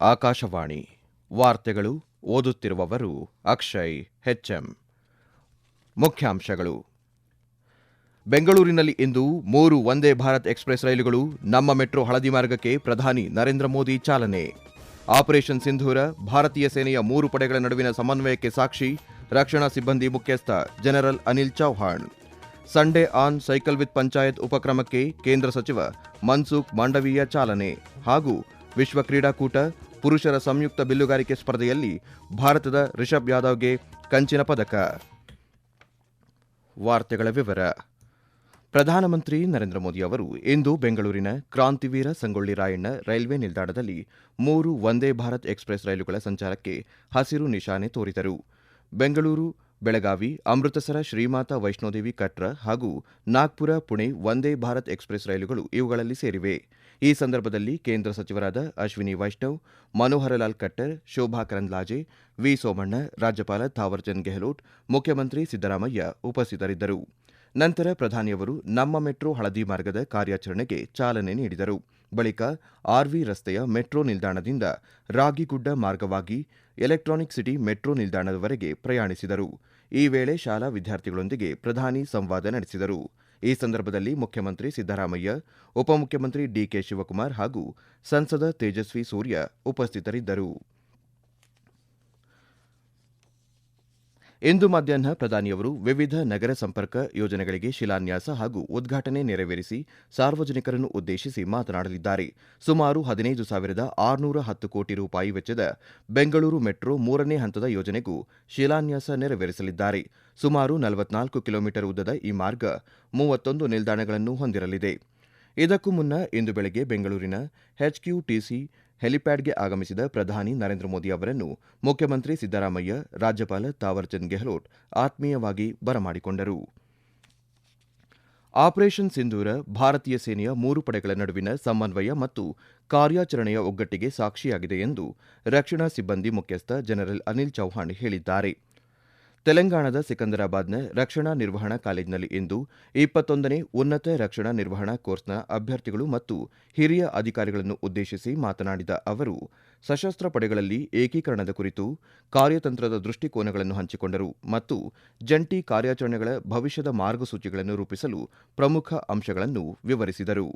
ಆಕಾಶವಾಣಿ. ವಾರ್ತೆಗಳು ಓದುತ್ತಿರುವವರು ಅಕ್ಷಯ್ ಹೆಚ್ಎಂ ಮುಖ್ಯಾಂಶಗಳು. ಬೆಂಗಳೂರಿನಲ್ಲಿ ಇಂದು ಮೂರು ವಂದೇ ಭಾರತ್ ಎಕ್ಸ್ಪ್ರೆಸ್ ರೈಲುಗಳು ನಮ್ಮ ಮೆಟ್ರೋ ಹಳದಿ ಮಾರ್ಗಕ್ಕೆ ಪ್ರಧಾನಿ ನರೇಂದ್ರ ಮೋದಿ ಚಾಲನೆ. ಆಪರೇಷನ್ ಸಿಂಧೂರ ಭಾರತೀಯ ಸೇನೆಯ ಮೂರು ಪಡೆಗಳ ನಡುವಿನ ಸಮನ್ವಯಕ್ಕೆ ಸಾಕ್ಷಿ ರಕ್ಷಣಾ ಸಿಬ್ಬಂದಿ ಮುಖ್ಯಸ್ಥ general Anil Chauhan. Sunday on cycle with panchayat ಉಪಕ್ರಮಕ್ಕೆ ಕೇಂದ್ರ ಸಚಿವ ಮನ್ಸುಖ್ ಮಾಂಡವೀಯ ಚಾಲನೆ ಹಾಗೂ ವಿಶ್ವ ಕ್ರೀಡಾಕೂಟ ಪುರುಷರ ಸಂಯುಕ್ತ ಬಿಲ್ಲುಗಾರಿಕೆ ಸ್ಪರ್ಧೆಯಲ್ಲಿ ಭಾರತದ ರಿಷಬ್ ಯಾದವ್ಗೆ ಕಂಚಿನ ಪದಕ. ವಾರ್ತೆಗಳ ವಿವರ. ಪ್ರಧಾನಮಂತ್ರಿ ನರೇಂದ್ರ ಮೋದಿ ಅವರು ಇಂದು ಬೆಂಗಳೂರಿನ ಕ್ರಾಂತಿವೀರ ಸಂಗೊಳ್ಳಿ ರಾಯಣ್ಣ ರೈಲ್ವೆ ನಿಲ್ದಾಣದಲ್ಲಿ ಮೂರು ವಂದೇ ಭಾರತ್ ಎಕ್ಸ್ಪ್ರೆಸ್ ರೈಲುಗಳ ಸಂಚಾರಕ್ಕೆ ಹಸಿರು ನಿಶಾನೆ ತೋರಿದರು. ಬೆಂಗಳೂರು, ಬೆಳಗಾವಿ, ಅಮೃತಸರ, ಶ್ರೀಮಾತ ವೈಷ್ಣೋದೇವಿ, ಕಟ್ರ ಹಾಗೂ ನಾಗ್ಪುರ, ಪುಣೆ ವಂದೇ ಭಾರತ್ ಎಕ್ಸ್ಪ್ರೆಸ್ ರೈಲುಗಳು ಇವುಗಳಲ್ಲಿ ಸೇರಿವೆ. ಈ ಸಂದರ್ಭದಲ್ಲಿ ಕೇಂದ್ರ ಸಚಿವರಾದ ಅಶ್ವಿನಿ ವೈಷ್ಣವ್, ಮನೋಹರಲಾಲ್ ಕಟ್ಟರ್, ಶೋಭಾ ಕರಂದ್ಲಾಜೆ, ವಿ ಸೋಮಣ್ಣ, ರಾಜ್ಯಪಾಲ ಥಾವರ್ಚಂದ್ ಗೆಹ್ಲೋಟ್, ಮುಖ್ಯಮಂತ್ರಿ ಸಿದ್ದರಾಮಯ್ಯ ಉಪಸ್ಥಿತರಿದ್ದರು. ನಂತರ ಪ್ರಧಾನಿಯವರು ನಮ್ಮ ಮೆಟ್ರೋ ಹಳದಿ ಮಾರ್ಗದ ಕಾರ್ಯಾಚರಣೆಗೆ ಚಾಲನೆ ನೀಡಿದರು. ಬಳಿಕ ಆರ್ವಿ ರಸ್ತೆಯ ಮೆಟ್ರೋ ನಿಲ್ದಾಣದಿಂದ ರಾಗಿಗುಡ್ಡ ಮಾರ್ಗವಾಗಿ ಎಲೆಕ್ಟ್ರಾನಿಕ್ ಸಿಟಿ ಮೆಟ್ರೋ ನಿಲ್ದಾಣದವರೆಗೆ ಪ್ರಯಾಣಿಸಿದರು. ಈ ವೇಳೆ ಶಾಲಾ ವಿದ್ಯಾರ್ಥಿಗಳೊಂದಿಗೆ ಪ್ರಧಾನಿ ಸಂವಾದ ನಡೆಸಿದರು. ಈ ಸಂದರ್ಭದಲ್ಲಿ ಮುಖ್ಯಮಂತ್ರಿ ಸಿದ್ದರಾಮಯ್ಯ ಉಪಮುಖ್ಯಮಂತ್ರಿ ಡಿಕೆ ಶಿವಕುಮಾರ್ ಹಾಗೂ ಸಂಸದ ತೇಜಸ್ವಿ ಸೂರ್ಯ ಉಪಸ್ಥಿತರಿದ್ದರು. ಇಂದು ಮಧ್ಯಾಹ್ನ ಪ್ರಧಾನಿಯವರು ವಿವಿಧ ನಗರ ಸಂಪರ್ಕ ಯೋಜನೆಗಳಿಗೆ ಶಿಲಾನ್ಯಾಸ ಹಾಗೂ ಉದ್ಘಾಟನೆ ನೆರವೇರಿಸಿ ಸಾರ್ವಜನಿಕರನ್ನು ಉದ್ದೇಶಿಸಿ ಮಾತನಾಡಲಿದ್ದಾರೆ. ಸುಮಾರು ಹದಿನೈದು ಸಾವಿರದ ಆರುನೂರ ಹತ್ತು ಕೋಟಿ ರೂಪಾಯಿ ವೆಚ್ಚದ ಬೆಂಗಳೂರು ಮೆಟ್ರೋ ಮೂರನೇ ಹಂತದ ಯೋಜನೆಗೂ ಶಿಲಾನ್ಯಾಸ ನೆರವೇರಿಸಲಿದ್ದಾರೆ. ಸುಮಾರು ನಲವತ್ನಾಲ್ಕು ಕಿಲೋಮೀಟರ್ ಉದ್ದದ ಈ ಮಾರ್ಗ ಮೂವತ್ತೊಂದು ನಿಲ್ದಾಣಗಳನ್ನು ಹೊಂದಿರಲಿದೆ. ಇದಕ್ಕೂ ಮುನ್ನ ಇಂದು ಬೆಳಗ್ಗೆ ಬೆಂಗಳೂರಿನ ಎಚ್ಕ್ಯೂಟಿಸಿ ಹೆಲಿಪ್ಯಾಡ್ಗೆ ಆಗಮಿಸಿದ ಪ್ರಧಾನಿ ನರೇಂದ್ರ ಮೋದಿ ಅವರನ್ನು ಮುಖ್ಯಮಂತ್ರಿ ಸಿದ್ದರಾಮಯ್ಯ, ರಾಜ್ಯಪಾಲ ತಾವರ್ಚಂದ್ ಗೆಹ್ಲೋಟ್ ಆತ್ಮೀಯವಾಗಿ ಬರಮಾಡಿಕೊಂಡರು. ಆಪರೇಷನ್ ಸಿಂಧೂರ ಭಾರತೀಯ ಸೇನೆಯ ಮೂರು ಪಡೆಗಳ ನಡುವಿನ ಸಮನ್ವಯ ಮತ್ತು ಕಾರ್ಯಾಚರಣೆಯ ಒಗ್ಗಟ್ಟಿಗೆ ಸಾಕ್ಷಿಯಾಗಿದೆ ಎಂದು ರಕ್ಷಣಾ ಸಿಬ್ಬಂದಿ ಮುಖ್ಯಸ್ಥ ಜನರಲ್ ಅನಿಲ್ ಚೌಹಾಣ್ ಹೇಳಿದ್ದಾರೆ. ತೆಲಂಗಾಣದ ಸಿಕಂದರಾಬಾದ್ನ ರಕ್ಷಣಾ ನಿರ್ವಹಣಾ ಕಾಲೇಜಿನಲ್ಲಿ ಇಂದು ಇಪ್ಪತ್ತೊಂದನೇ ಉನ್ನತ ರಕ್ಷಣಾ ನಿರ್ವಹಣಾ ಕೋರ್ಸ್ನ ಅಭ್ಯರ್ಥಿಗಳು ಮತ್ತು ಹಿರಿಯ ಅಧಿಕಾರಿಗಳನ್ನು ಉದ್ದೇಶಿಸಿ ಮಾತನಾಡಿದ ಅವರು, ಸಶಸ್ತ್ರ ಪಡೆಗಳಲ್ಲಿ ಏಕೀಕರಣದ ಕುರಿತು ಕಾರ್ಯತಂತ್ರದ ದೃಷ್ಟಿಕೋನಗಳನ್ನು ಹಂಚಿಕೊಂಡರು ಮತ್ತು ಜಂಟಿ ಕಾರ್ಯಾಚರಣೆಗಳ ಭವಿಷ್ಯದ ಮಾರ್ಗಸೂಚಿಗಳನ್ನು ರೂಪಿಸಲು ಪ್ರಮುಖ ಅಂಶಗಳನ್ನು ವಿವರಿಸಿದರು.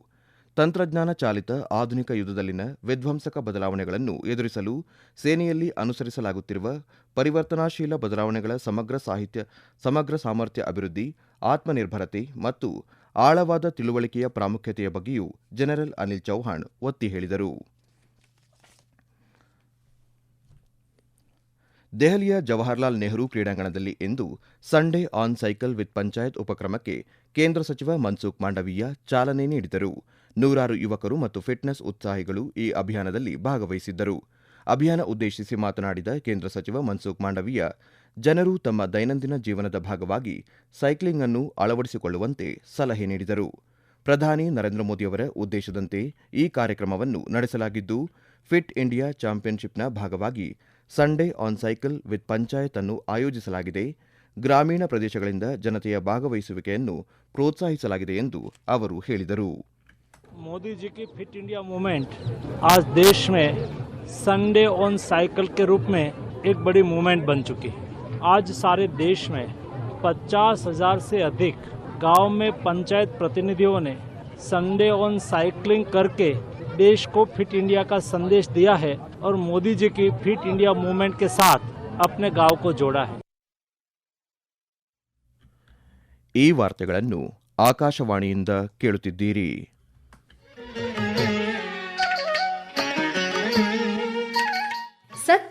ತಂತ್ರಜ್ಞಾನ ಚಾಲಿತ ಆಧುನಿಕ ಯುದ್ಧದಲ್ಲಿನ ವಿಧ್ವಂಸಕ ಬದಲಾವಣೆಗಳನ್ನು ಎದುರಿಸಲು ಸೇನೆಯಲ್ಲಿ ಅನುಸರಿಸಲಾಗುತ್ತಿರುವ ಪರಿವರ್ತನಾಶೀಲ ಬದಲಾವಣೆಗಳ ಸಮಗ್ರ ಸಾಹಿತ್ಯ, ಸಮಗ್ರ ಸಾಮರ್ಥ್ಯ ಅಭಿವೃದ್ಧಿ, ಆತ್ಮನಿರ್ಭರತೆ ಮತ್ತು ಆಳವಾದ ತಿಳುವಳಿಕೆಯ ಪ್ರಾಮುಖ್ಯತೆಯ ಬಗ್ಗೆಯೂ ಜನರಲ್ ಅನಿಲ್ ಚೌಹಾಣ್ ಒತ್ತಿ ಹೇಳಿದರು. ದೆಹಲಿಯ ಜವಾಹರ್ಲಾಲ್ ನೆಹರು ಕ್ರೀಡಾಂಗಣದಲ್ಲಿ ಇಂದು Sunday on cycle with panchayat ಉಪಕ್ರಮಕ್ಕೆ ಕೇಂದ್ರ ಸಚಿವ ಮನ್ಸುಖ್ ಮಾಂಡವೀಯ ಚಾಲನೆ ನೀಡಿದರು. ನೂರಾರು ಯುವಕರು ಮತ್ತು ಫಿಟ್ನೆಸ್ ಉತ್ಸಾಹಿಗಳು ಈ ಅಭಿಯಾನದಲ್ಲಿ ಭಾಗವಹಿಸಿದ್ದರು. ಅಭಿಯಾನ ಉದ್ದೇಶಿಸಿ ಮಾತನಾಡಿದ ಕೇಂದ್ರ ಸಚಿವ ಮನ್ಸುಖ್ ಮಾಂಡವೀಯ, ಜನರು ತಮ್ಮ ದೈನಂದಿನ ಜೀವನದ ಭಾಗವಾಗಿ ಸೈಕ್ಲಿಂಗ್ ಅನ್ನು ಅಳವಡಿಸಿಕೊಳ್ಳುವಂತೆ ಸಲಹೆ ನೀಡಿದರು. ಪ್ರಧಾನಿ ನರೇಂದ್ರ ಮೋದಿಯವರ ಉದ್ದೇಶದಂತೆ ಈ ಕಾರ್ಯಕ್ರಮವನ್ನು ನಡೆಸಲಾಗಿದ್ದು, ಫಿಟ್ ಇಂಡಿಯಾ ಚಾಂಪಿಯನ್ಶಿಪ್ನ ಭಾಗವಾಗಿ Sunday on cycle with panchayat ಅನ್ನು ಆಯೋಜಿಸಲಾಗಿದೆ. ಗ್ರಾಮೀಣ ಪ್ರದೇಶಗಳಿಂದ ಜನತೆಯ ಭಾಗವಹಿಸುವಿಕೆಯನ್ನು ಪ್ರೋತ್ಸಾಹಿಸಲಾಗಿದೆ ಎಂದು ಅವರು ಹೇಳಿದರು. मोदी जी की फिट इंडिया मूवमेंट आज देश में संडे ऑन साइकिल के रूप में एक बड़ी मूवमेंट बन चुकी है आज सारे देश में पचास हजार से अधिक गांव में पंचायत प्रतिनिधियों ने संडे ऑन साइकिलिंग करके देश को फिट इंडिया का संदेश दिया है और मोदी जी की फिट इंडिया मूवमेंट के साथ अपने गांव को जोड़ा है ಈ ವಾರ್ತೆಗಳನ್ನು ಆಕಾಶವಾಣಿಯಿಂದ ಕೇಳುತ್ತಿದ್ದೀರಿ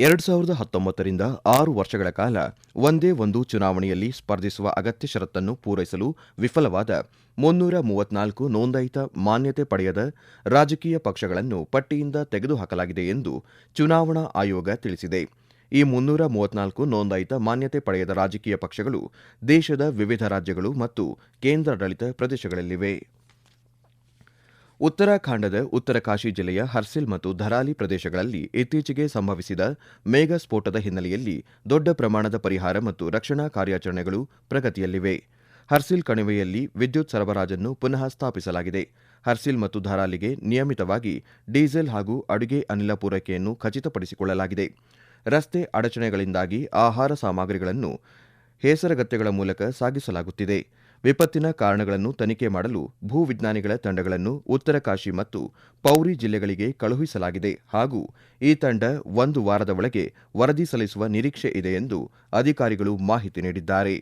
ಎರಡು ಸಾವಿರದ ಹತ್ತೊಂಬತ್ತರಿಂದ ಆರು ವರ್ಷಗಳ ಕಾಲ ಒಂದೇ ಒಂದು ಚುನಾವಣೆಯಲ್ಲಿ ಸ್ಪರ್ಧಿಸುವ ಅಗತ್ಯ ಷರತ್ತನ್ನು ಪೂರೈಸಲು ವಿಫಲವಾದ ಮುನ್ನೂರ ಮೂವತ್ನಾಲ್ಕು ನೋಂದಾಯಿತ ಮಾನ್ಯತೆ ಪಡೆಯದ ರಾಜಕೀಯ ಪಕ್ಷಗಳನ್ನು ಪಟ್ಟಿಯಿಂದ ತೆಗೆದುಹಾಕಲಾಗಿದೆ ಎಂದು ಚುನಾವಣಾ ಆಯೋಗ ತಿಳಿಸಿದೆ. ಈ ಮುನ್ನೂರ ಮೂವತ್ನಾಲ್ಕು ನೋಂದಾಯಿತ ಮಾನ್ಯತೆ ಪಡೆಯದ ರಾಜಕೀಯ ಪಕ್ಷಗಳು ದೇಶದ ವಿವಿಧ ರಾಜ್ಯಗಳು ಮತ್ತು ಕೇಂದ್ರಾಡಳಿತ ಪ್ರದೇಶಗಳಲ್ಲಿವೆ. ಉತ್ತರಾಖಂಡದ ಉತ್ತರಕಾಶಿ ಜಿಲ್ಲೆಯ ಹರ್ಸಿಲ್ ಮತ್ತು ಧರಾಲಿ ಪ್ರದೇಶಗಳಲ್ಲಿ ಇತ್ತೀಚೆಗೆ ಸಂಭವಿಸಿದ ಮೇಘ ಸ್ಫೋಟದ ಹಿನ್ನೆಲೆಯಲ್ಲಿ ದೊಡ್ಡ ಪ್ರಮಾಣದ ಪರಿಹಾರ ಮತ್ತು ರಕ್ಷಣಾ ಕಾರ್ಯಾಚರಣೆಗಳು ಪ್ರಗತಿಯಲ್ಲಿವೆ. ಹರ್ಸಿಲ್ ಕಣಿವೆಯಲ್ಲಿ ವಿದ್ಯುತ್ ಸರಬರಾಜನ್ನು ಪುನಃ ಸ್ಥಾಪಿಸಲಾಗಿದೆ. ಹರ್ಸಿಲ್ ಮತ್ತು ಧರಾಲಿಗೆ ನಿಯಮಿತವಾಗಿ ಡೀಸೆಲ್ ಹಾಗೂ ಅಡುಗೆ ಅನಿಲ ಪೂರೈಕೆಯನ್ನು ಖಚಿತಪಡಿಸಿಕೊಳ್ಳಲಾಗಿದೆ. ರಸ್ತೆ ಅಡಚಣೆಗಳಿಂದಾಗಿ ಆಹಾರ ಸಾಮಗ್ರಿಗಳನ್ನು ಹೇಸರಗತ್ತೆಗಳ ಮೂಲಕ ಸಾಗಿಸಲಾಗುತ್ತಿದೆ. ವಿಪತ್ತಿನ ಕಾರಣಗಳನ್ನು ತನಿಖೆ ಮಾಡಲು ಭೂವಿಜ್ಞಾನಿಗಳ ತಂಡಗಳನ್ನು ಉತ್ತರಕಾಶಿ ಮತ್ತು ಪೌರಿ ಜಿಲ್ಲೆಗಳಿಗೆ ಕಳುಹಿಸಲಾಗಿದೆ ಹಾಗೂ ಈ ತಂಡ ಒಂದು ವಾರದ ಒಳಗೆ ವರದಿ ಸಲ್ಲಿಸುವ ನಿರೀಕ್ಷೆ ಇದೆ ಎಂದು ಅಧಿಕಾರಿಗಳು ಮಾಹಿತಿ ನೀಡಿದ್ದಾರೆ.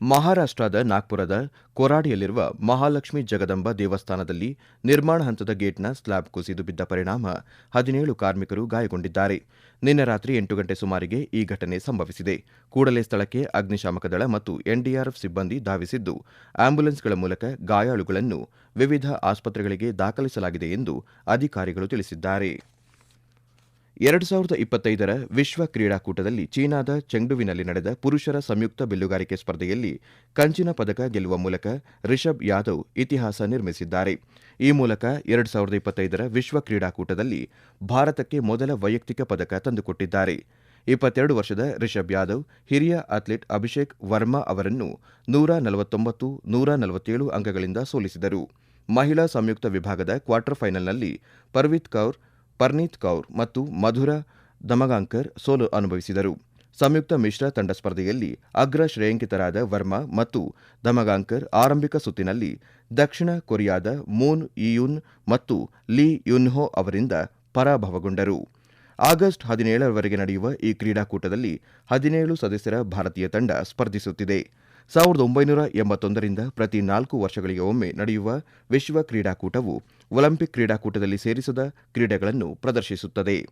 ಮಹಾರಾಷ್ಟ್ರದ ನಾಗ್ಪುರದ ಕೊರಾಡಿಯಲ್ಲಿರುವ ಮಹಾಲಕ್ಷ್ಮಿ ಜಗದಂಬ ದೇವಸ್ಥಾನದಲ್ಲಿ ನಿರ್ಮಾಣ ಹಂತದ ಗೇಟ್ನ ಸ್ಲ್ಯಾಬ್ ಕುಸಿದು ಬಿದ್ದ ಪರಿಣಾಮ ಹದಿನೇಳು ಕಾರ್ಮಿಕರು ಗಾಯಗೊಂಡಿದ್ದಾರೆ. ನಿನ್ನೆ ರಾತ್ರಿ ಎಂಟು ಗಂಟೆ ಸುಮಾರಿಗೆ ಈ ಘಟನೆ ಸಂಭವಿಸಿದೆ. ಕೂಡಲೇ ಸ್ಥಳಕ್ಕೆ ಅಗ್ನಿಶಾಮಕ ದಳ ಮತ್ತು ಎನ್ಡಿಆರ್ಎಫ್ ಸಿಬ್ಬಂದಿ ಧಾವಿಸಿದ್ದು ಆಂಬ್ಯುಲೆನ್ಸ್ಗಳ ಮೂಲಕ ಗಾಯಾಳುಗಳನ್ನು ವಿವಿಧ ಆಸ್ಪತ್ರೆಗಳಿಗೆ ದಾಖಲಿಸಲಾಗಿದೆ ಎಂದು ಅಧಿಕಾರಿಗಳು ತಿಳಿಸಿದ್ದಾರೆ. ಎರಡು ಸಾವಿರದ ಇಪ್ಪತ್ತೈದರ ವಿಶ್ವ ಕ್ರೀಡಾಕೂಟದಲ್ಲಿ ಚೀನಾದ ಚೆಂಗ್ಡುವಿನಲ್ಲಿ ನಡೆದ ಪುರುಷರ ಸಂಯುಕ್ತ ಬಿಲ್ಲುಗಾರಿಕೆ ಸ್ಪರ್ಧೆಯಲ್ಲಿ ಕಂಚಿನ ಪದಕ ಗೆಲ್ಲುವ ಮೂಲಕ ರಿಷಬ್ ಯಾದವ್ ಇತಿಹಾಸ ನಿರ್ಮಿಸಿದ್ದಾರೆ. ಈ ಮೂಲಕ ಎರಡು ಸಾವಿರದ ಇಪ್ಪತ್ತೈದರ ವಿಶ್ವ ಕ್ರೀಡಾಕೂಟದಲ್ಲಿ ಭಾರತಕ್ಕೆ ಮೊದಲ ವೈಯಕ್ತಿಕ ಪದಕ ತಂದುಕೊಟ್ಟಿದ್ದಾರೆ. ಇಪ್ಪತ್ತೆರಡು ವರ್ಷದ ರಿಷಬ್ ಯಾದವ್, ಹಿರಿಯ ಅಥ್ಲೀಟ್ ಅಭಿಷೇಕ್ ವರ್ಮಾ ಅವರನ್ನು ನೂರ ನಲವತ್ತೊಂಬತ್ತು, ನೂರ ನಲವತ್ತೇಳು ಅಂಕಗಳಿಂದ ಸೋಲಿಸಿದರು. ಮಹಿಳಾ ಸಂಯುಕ್ತ ವಿಭಾಗದ ಕ್ವಾರ್ಟರ್ ಫೈನಲ್ನಲ್ಲಿ ಪರ್ವಿತ್ ಕೌರ್ ಪರ್ನೀತ್ ಕೌರ್ ಮತ್ತು ಮಧುರ ದಮಗಾಂಕರ್ ಸೋಲು ಅನುಭವಿಸಿದರು. ಸಂಯುಕ್ತ ಮಿಶ್ರ ತಂಡ ಸ್ಪರ್ಧೆಯಲ್ಲಿ ಅಗ್ರ ಶ್ರೇಯಾಂಕಿತರಾದ ವರ್ಮಾ ಮತ್ತು ದಮಗಾಂಕರ್ ಆರಂಭಿಕ ಸುತ್ತಿನಲ್ಲಿ ದಕ್ಷಿಣ ಕೊರಿಯಾದ ಮೂನ್ ಇಯುನ್ ಮತ್ತು ಲೀ ಯುನ್ಹೋ ಅವರಿಂದ ಪರಾಭವಗೊಂಡರು. ಆಗಸ್ಟ್ ಹದಿನೇಳರವರೆಗೆ ನಡೆಯುವ ಈ ಕ್ರೀಡಾಕೂಟದಲ್ಲಿ ಹದಿನೇಳು ಸದಸ್ಯರ ಭಾರತೀಯ ತಂಡ ಸ್ಪರ್ಧಿಸುತ್ತಿದೆ. ಸಾವಿರದ ಒಂಬೈನೂರ ಎಂಬತ್ತೊಂದರಿಂದ ಪ್ರತಿ ನಾಲ್ಕು ವರ್ಷಗಳಿಗೆ ಒಮ್ಮೆ ನಡೆಯುವ ವಿಶ್ವ ಕ್ರೀಡಾಕೂಟವು ಒಲಿಂಪಿಕ್ ಕ್ರೀಡಾಕೂಟದಲ್ಲಿ ಸೇರಿಸದ ಕ್ರೀಡೆಗಳನ್ನು ಪ್ರದರ್ಶಿಸುತ್ತದೆ.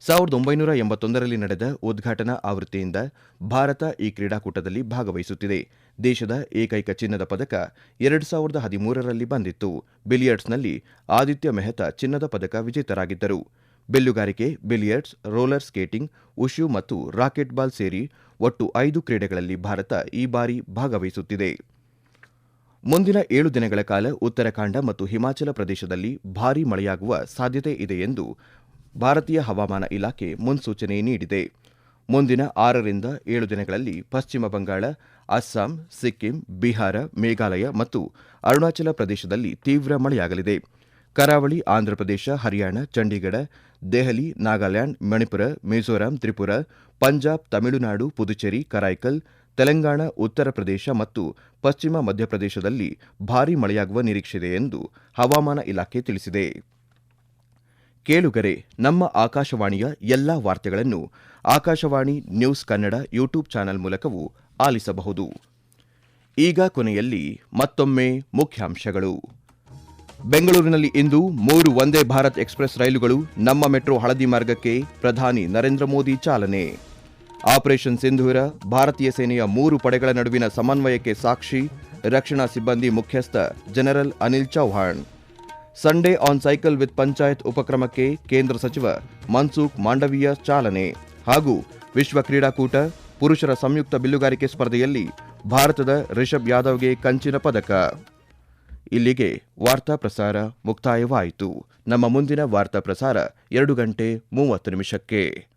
ಸಾವಿರದ ಒಂಬೈನೂರ ಎಂಬತ್ತೊಂದರಲ್ಲಿ ನಡೆದ ಉದ್ಘಾಟನಾ ಆವೃತ್ತಿಯಿಂದ ಭಾರತ ಈ ಕ್ರೀಡಾಕೂಟದಲ್ಲಿ ಭಾಗವಹಿಸುತ್ತಿದೆ. ದೇಶದ ಏಕೈಕ ಚಿನ್ನದ ಪದಕ ಎರಡು ಸಾವಿರದ ಹದಿಮೂರರಲ್ಲಿ ಬಂದಿತ್ತು. ಬಿಲಿಯರ್ಡ್ಸ್ನಲ್ಲಿ ಆದಿತ್ಯ ಮೆಹ್ತಾ ಚಿನ್ನದ ಪದಕ ವಿಜೇತರಾಗಿದ್ದರು. ಬೆಲ್ಲುಗಾರಿಕೆ, ಬಿಲಿಯರ್ಡ್ಸ್, ರೋಲರ್ ಸ್ಕೇಟಿಂಗ್, ಉಶು ಮತ್ತು ರಾಕೆಟ್ ಬಾಲ್ ಸೇರಿ ಒಟ್ಟು ಐದು ಕ್ರೀಡೆಗಳಲ್ಲಿ ಭಾರತ ಈ ಬಾರಿ ಭಾಗವಹಿಸುತ್ತಿದೆ. ಮುಂದಿನ ಏಳು ದಿನಗಳ ಕಾಲ ಉತ್ತರಾಖಂಡ ಮತ್ತು ಹಿಮಾಚಲ ಪ್ರದೇಶದಲ್ಲಿ ಭಾರೀ ಮಳೆಯಾಗುವ ಸಾಧ್ಯತೆ ಇದೆ ಎಂದು ಭಾರತೀಯ ಹವಾಮಾನ ಇಲಾಖೆ ಮುನ್ಸೂಚನೆ ನೀಡಿದೆ. ಮುಂದಿನ ಆರರಿಂದ ಏಳು ದಿನಗಳಲ್ಲಿ ಪಶ್ಚಿಮ ಬಂಗಾಳ, ಅಸ್ಸಾಂ, ಸಿಕ್ಕಿಂ, ಬಿಹಾರ, ಮೇಘಾಲಯ ಮತ್ತು ಅರುಣಾಚಲ ಪ್ರದೇಶದಲ್ಲಿ ತೀವ್ರ ಮಳೆಯಾಗಲಿದೆ. ಕರಾವಳಿ ಆಂಧ್ರಪ್ರದೇಶ ಹರಿಯಾಣ, ಚಂಡೀಗಢ, ದೆಹಲಿ, ನಾಗಾಲ್ಯಾಂಡ್, ಮಣಿಪುರ, ಮಿಜೋರಾಂ, ತ್ರಿಪುರ, ಪಂಜಾಬ್, ತಮಿಳುನಾಡು, ಪುದುಚೇರಿ ಕರೈಕಲ್ ತೆಲಂಗಾಣ, ಉತ್ತರ ಪ್ರದೇಶ ಮತ್ತು ಪಶ್ಚಿಮ ಮಧ್ಯಪ್ರದೇಶದಲ್ಲಿ ಭಾರೀ ಮಳೆಯಾಗುವ ನಿರೀಕ್ಷೆಯಿದೆ ಎಂದು ಹವಾಮಾನ ಇಲಾಖೆ ತಿಳಿಸಿದೆ. ಕೇಳುಗರೆ, ನಮ್ಮ ಆಕಾಶವಾಣಿಯ ಎಲ್ಲಾ ವಾರ್ತೆಗಳನ್ನು Akashvani news Kannada YouTube channel ಮೂಲಕವೂ ಆಲಿಸಬಹುದು. ಈಗ ಕೊನೆಯಲ್ಲಿ ಮತ್ತೊಮ್ಮೆ ಮುಖ್ಯಾಂಶಗಳು. ಬೆಂಗಳೂರಿನಲ್ಲಿ ಇಂದು ಮೂರು ವಂದೇ ಭಾರತ್ ಎಕ್ಸ್ಪ್ರೆಸ್ ರೈಲುಗಳು ನಮ್ಮ ಮೆಟ್ರೋ ಹಳದಿ ಮಾರ್ಗಕ್ಕೆ ಪ್ರಧಾನಿ ನರೇಂದ್ರ ಮೋದಿ ಚಾಲನೆ. ಆಪರೇಷನ್ ಸಿಂಧೂರ, ಭಾರತೀಯ ಸೇನೆಯ ಮೂರು ಪಡೆಗಳ ನಡುವಿನ ಸಮನ್ವಯಕ್ಕೆ ಸಾಕ್ಷಿ, ರಕ್ಷಣಾ ಸಿಬ್ಬಂದಿ ಮುಖ್ಯಸ್ಥ general Anil Chauhan. Sunday on cycle with panchayat ಉಪಕ್ರಮಕ್ಕೆ ಕೇಂದ್ರ ಸಚಿವ ಮನ್ಸುಖ್ ಮಾಂಡವೀಯ ಚಾಲನೆ ಹಾಗೂ ವಿಶ್ವ ಕ್ರೀಡಾಕೂಟ, ಪುರುಷರ ಸಂಯುಕ್ತ ಬಿಲ್ಲುಗಾರಿಕೆ ಸ್ಪರ್ಧೆಯಲ್ಲಿ ಭಾರತದ ರಿಷಬ್ ಯಾದವ್ಗೆ ಕಂಚಿನ ಪದಕ. ಇಲ್ಲಿಗೆ ವಾರ್ತಾ ಪ್ರಸಾರ ಮುಕ್ತಾಯವಾಯಿತು. ನಮ್ಮ ಮುಂದಿನ ವಾರ್ತಾ ಪ್ರಸಾರ ಎರಡು ಗಂಟೆ ಮೂವತ್ತು ನಿಮಿಷಕ್ಕೆ.